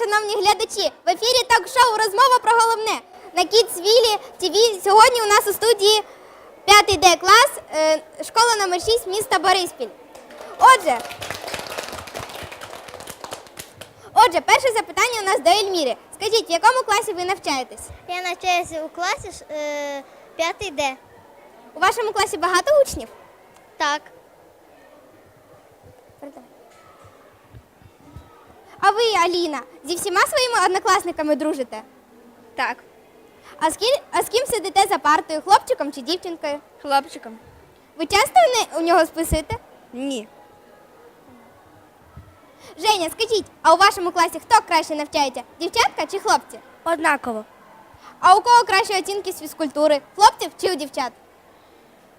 шановні глядачі! В ефірі ток-шоу Розмова про головне на Кіцвілі ТВ. Сьогодні у нас у студії 5 Д клас, е, школа номер 6 міста Бориспіль. Отже, отже, перше запитання у нас до Ельміри. Скажіть, в якому класі ви навчаєтесь? Я навчаюся у класі е, 5 Д. У вашому класі багато учнів? Так. А ви, Аліна, зі всіма своїми однокласниками дружите? Так. А з, ки- а з ким сидите за партою, хлопчиком чи дівчинкою? Хлопчиком. Ви часто у не- у нього списуєте? Ні. Женя, скажіть, а у вашому класі хто краще навчається? Дівчатка чи хлопці? Однаково. А у кого кращі оцінки з фізкультури? Хлопців чи у дівчат?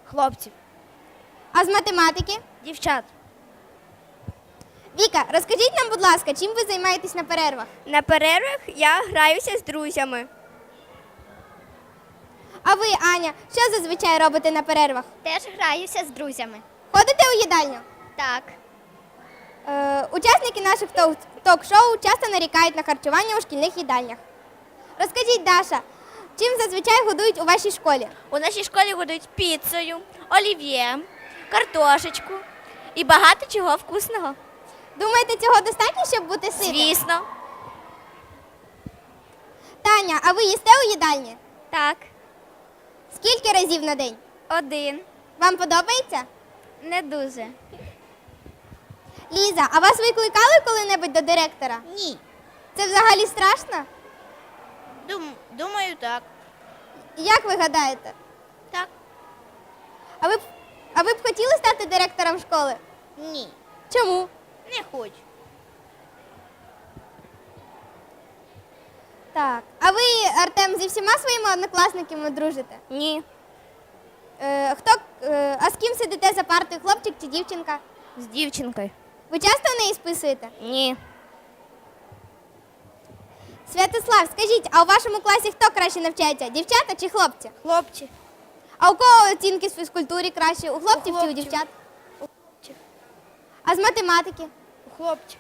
Хлопців. А з математики? Дівчат. Віка, розкажіть нам, будь ласка, чим ви займаєтесь на перервах? На перервах я граюся з друзями. А ви, Аня, що зазвичай робите на перервах? Теж граюся з друзями. Ходите у їдальню? Так. Е, учасники наших ток- ток-шоу часто нарікають на харчування у шкільних їдальнях. Розкажіть, Даша, чим зазвичай годують у вашій школі? У нашій школі годують піцею, олів'є, картошечку і багато чого вкусного. Думаєте, цього достатньо, щоб бути ситим? Звісно, Таня, а ви їсте у їдальні? так. Скільки разів на день? Один. Вам подобається? Не дуже. Ліза, а вас викликали коли-небудь до директора? Ні. Це взагалі страшно? Дум, думаю, так. Як ви гадаєте? Так. А ви б, а ви б хотіли стати директором школи? Ні. Чому? Не хочу. Так. А ви, Артем, зі всіма своїми однокласниками дружите? Ні. Е, хто, е, а з ким сидите за партою, хлопчик чи дівчинка? З дівчинкою. Ви часто в неї списуєте? Ні. Святослав, скажіть, а у вашому класі хто краще навчається? Дівчата чи хлопці? Хлопці. А у кого оцінки з фізкультурі краще? У хлопців чи у хлопців. дівчат? хлопців. А з математики? Хлопці.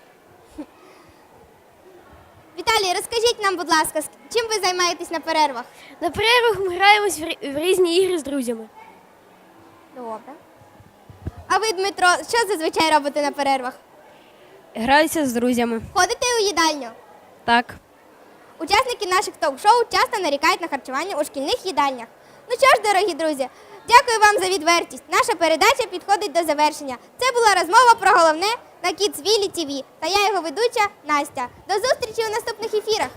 Віталій, розкажіть нам, будь ласка, чим ви займаєтесь на перервах? На перервах ми граємось в, в різні ігри з друзями. Добре. А ви, Дмитро, що зазвичай робите на перервах? Граюся з друзями. Ходите у їдальню? Так. Учасники наших ток-шоу часто нарікають на харчування у шкільних їдальнях. Ну що ж, дорогі друзі, дякую вам за відвертість. Наша передача підходить до завершення. Це була розмова про головне на Kidsville TV та я його ведуча Настя. До зустрічі у наступних ефірах.